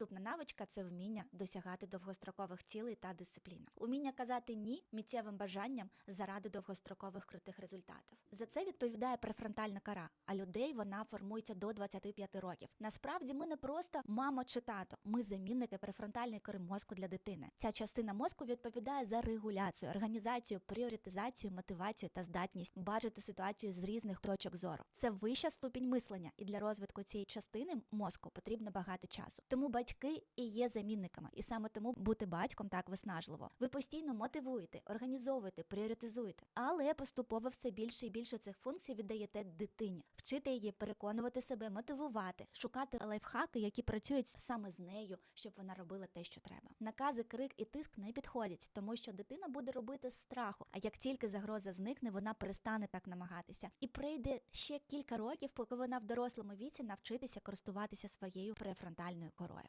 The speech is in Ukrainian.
Наступна навичка це вміння досягати довгострокових цілей та дисципліна. Уміння казати ні миттєвим бажанням заради довгострокових крутих результатів. За це відповідає префронтальна кора, а людей вона формується до 25 років. Насправді ми не просто мама чи тато, ми замінники префронтальної кори мозку для дитини. Ця частина мозку відповідає за регуляцію, організацію, пріоритизацію, мотивацію та здатність бачити ситуацію з різних точок зору. Це вища ступінь мислення, і для розвитку цієї частини мозку потрібно багато часу. Тому батьки і є замінниками, і саме тому бути батьком так виснажливо. Ви постійно мотивуєте, організовуєте, пріоритизуєте, але поступово все більше і більше цих функцій віддаєте дитині, вчити її переконувати себе, мотивувати, шукати лайфхаки, які працюють саме з нею, щоб вона робила те, що треба. Накази, крик і тиск не підходять, тому що дитина буде робити страху. А як тільки загроза зникне, вона перестане так намагатися. І прийде ще кілька років, поки вона в дорослому віці навчитися користуватися своєю префронтальною корою.